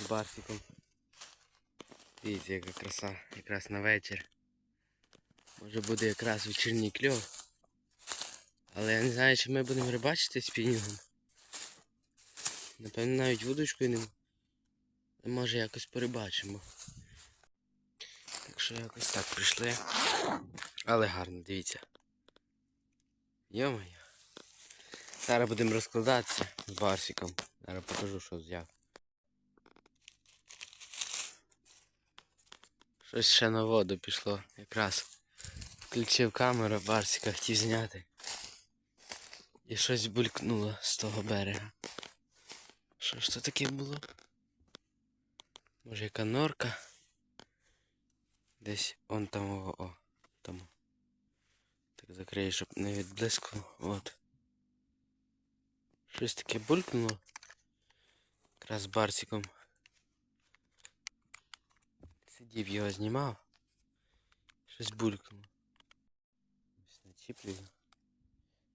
з барсиком. Дивіться, яка краса, якраз на вечір. Може буде якраз вечірній кльов. Але я не знаю, чи ми будемо рибачити спінінгом. Напевно, навіть вудочкою не. Може якось порибачимо. Так що якось так прийшли. Але гарно, дивіться. Йо-моє. Зараз будемо розкладатися з барсиком. Зараз покажу, що взяв. Щось ще на воду пішло. Якраз включив камеру, барсика хотів зняти. І щось булькнуло з того берега. Що ж це таке було? Може яка норка? Десь он там о, о там. Так закрию, щоб не відблискувало. От. Щось таке булькнуло. Якраз барсиком. Сидів його знімав. Щось булькнуло. Ось начіплюю.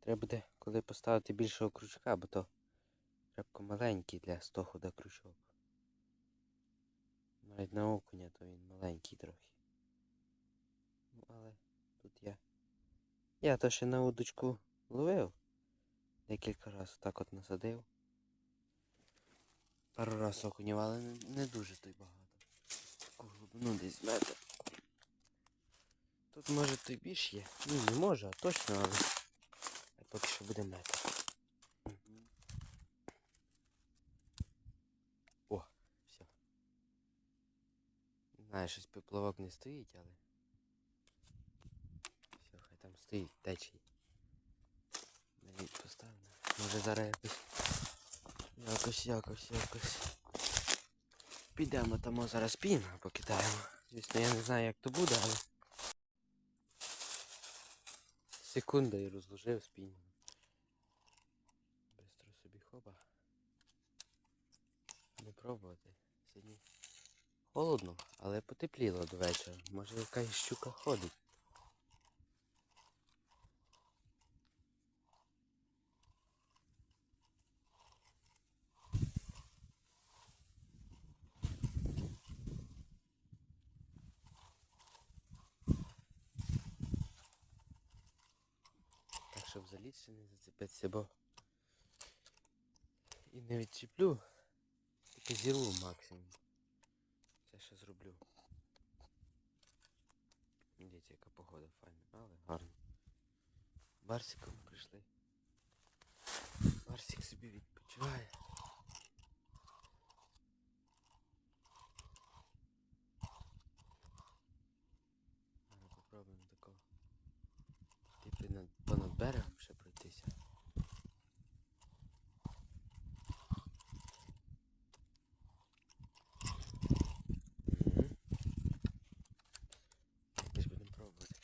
Треба буде коли поставити більшого крючка, бо то рибко маленький для стохода крючок. Навіть на окуня, то він маленький трохи. Ну, але тут я. Я то ще на удочку ловив. Декілька разів так от насадив. Пару раз окунів, але не, дуже то й багато. Глибину десь метр. Тут може то й більш є. Ну не може, а точно, але поки що буде метр. О, все. Не знаю, щось поплавок не стоїть, але. Все, хай там стоїть, течій. Навіть поставлю. Може зараз якось. Якось, якось, якось. Підемо там зараз пін покидаємо. Звісно, я не знаю як то буде, але. Секунда і розложив спінь. Бистро собі хоба. Не пробувати. Сьогодні холодно, але потепліло до вечора. Може якась щука ходить. Ще не зацепитися, бо і не відчіплю, тільки зірву максимум. Це ще зроблю. Дивіться, яка погода файна, але гарно. Барсиком прийшли. Барсик собі відпочиває. Попробуємо такого. Над, понад берегом ще пройтися. Мгм. Якось будемо пробувати.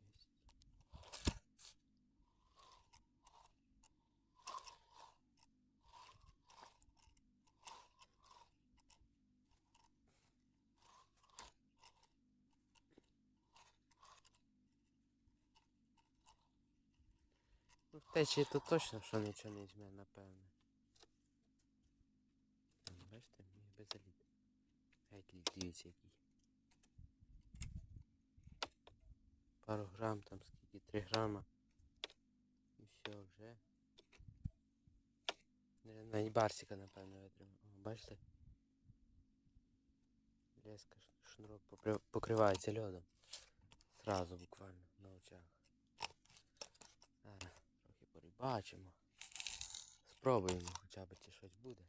Єсть. Ну, течії то точно, що нічого не візьме, напевне. Там, Бачите, міг би заліт. Геть дивіться який. Пару грам, там скільки, 3 грама. І все, вже. Навіть барсика, напевно, витримав. Бачите? Леска, шнурок покрив- покривається льодом. Сразу буквально на очах. Зараз порибачимо. Спробуємо хоча б чи щось буде.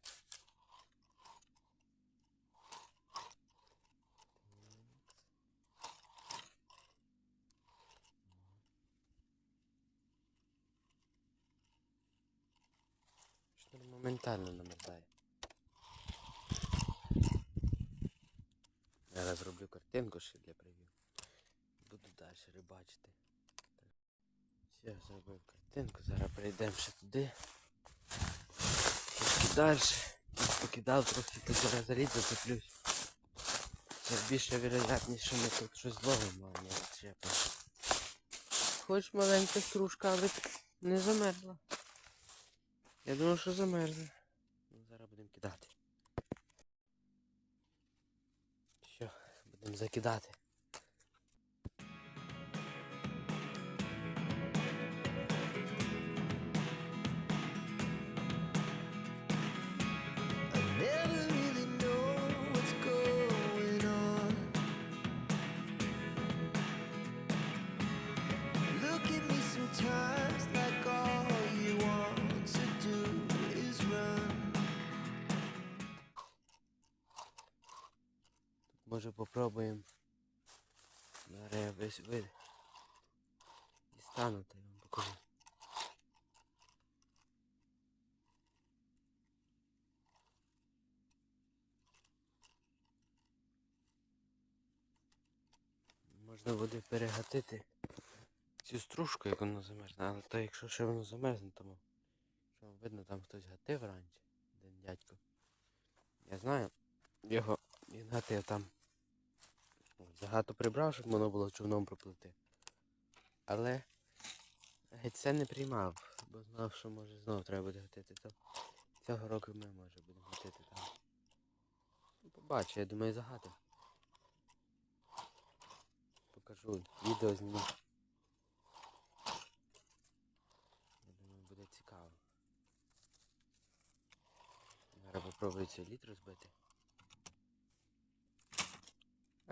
Шнур моментально намотає. Зараз зроблю картинку ще для прев'ю. Буду далі рибачити. Все, зробив картинку, зараз перейдемо ще туди. Трішки далі. Покидав трохи, то зараз заліт зацеплюсь. Це більше вероятність, що ми тут щось зловимо, а не відчепимо. Хоч маленька стружка, але не замерзла. Я думав, що замерзне. Ну, зараз будемо кидати. Що, будемо закидати. Може попробуємо. Зараз я весь вид. Дістану, то я вам покажу. Можна буде перегатити цю стружку, як воно замерзне, але то якщо ще воно замерзне, тому що вам видно, там хтось гатив раніше, один дядько. Я знаю, його він гатив там. Багато прибрав, щоб воно було човном проплити. Але геть це не приймав, бо знав, що може знову треба буде гатити. То цього року ми може будемо гатити там. Ну, Побачу, я думаю, загадив. Покажу, відео зніму. Я думаю, буде цікаво. Зараз попробую цей лід розбити.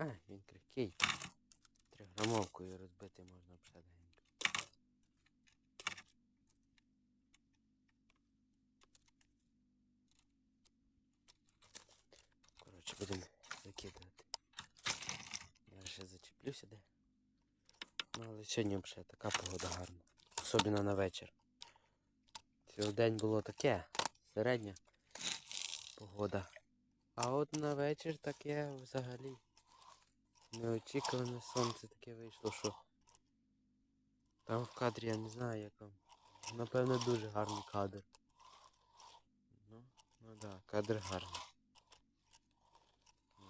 А, він крихкий. Триграмовкою розбити можна обшеденько. Коротше, будемо закидувати. Я ще зачеплюся де. Ну, але сьогодні взагалі така погода гарна. Особливо на вечір. Цілий день було таке, середня погода. А от на вечір таке взагалі. Неочікуване сонце таке вийшло, що там в кадрі я не знаю як вам. Напевно дуже гарний кадр. Ну, ну да, кадр гарний. Ну.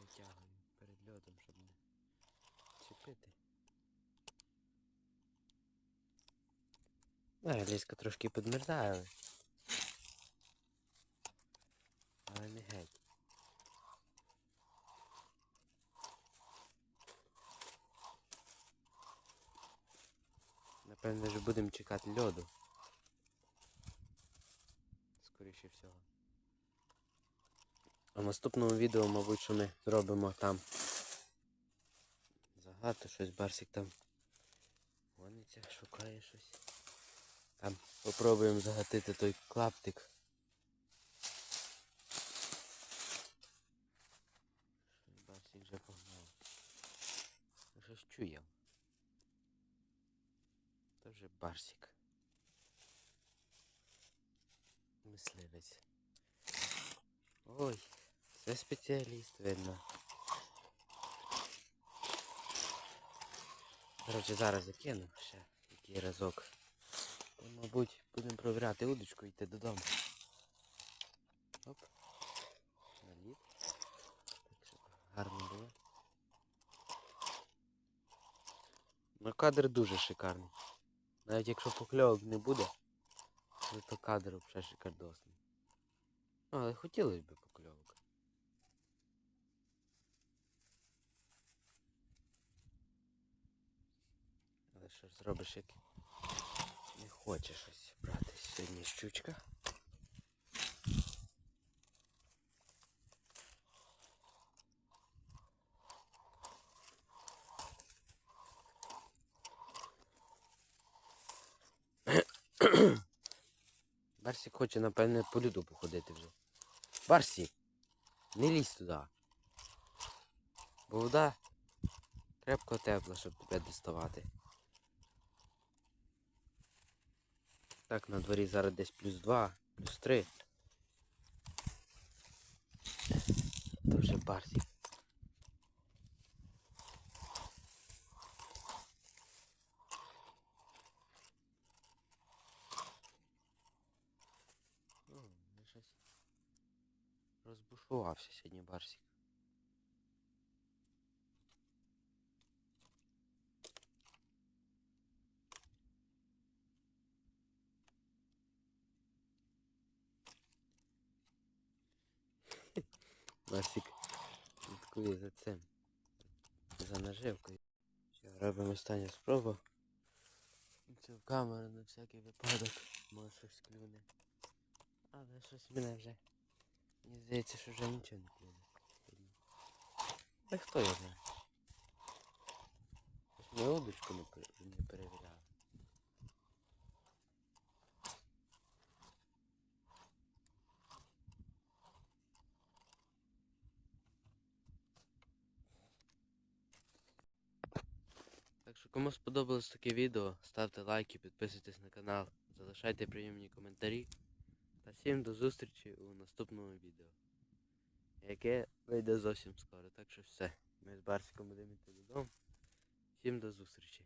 Витягую перед льодом, щоб не чіпити. Да, ліска трошки підмерзає, але. Але не геть. Напевно, вже будемо чекати льоду. Скоріше всього. А в наступному відео, мабуть, що ми зробимо там загадку, щось Барсик там гониться, шукає щось. Там попробуємо загатити той клаптик. Барсик вже погнав. Щось чує. Барсик. Мисливець. Ой, це спеціаліст, видно. Коротше, зараз закину ще який разок. То, мабуть, будемо провіряти удочку і йти додому. Оп. Наліт. Так, щоб гарно було. Ну, кадр дуже шикарний. Навіть якщо покльовок не буде, то, кадр взагалі шикардосний. Ну, але хотілося б покльовок. Але що ж зробиш, як не хочеш щось брати сьогодні щучка. Барсик хоче, напевне, по люду походити вже. Барсик, не лізь туди. Бо вода крепко тепла, щоб тебе доставати. Так, на дворі зараз десь плюс 2, плюс 3. То вже попався сьогодні барсик. Барсик відкує за цим. За наживкою. Все, робимо останню спробу. Це в камеру на всякий випадок може щось клюне. Але щось мене вже. Мені здається, що вже нічого не клюне. Та хто його знає? Ми удочку не, пер- не перевіряли. Так що кому сподобалось таке відео, ставте лайки, підписуйтесь на канал, залишайте приємні коментарі. Та всім до зустрічі у наступному відео. Яке вийде зовсім скоро. Так що все. Ми з Барсиком будемо йти додому. Всім до зустрічі.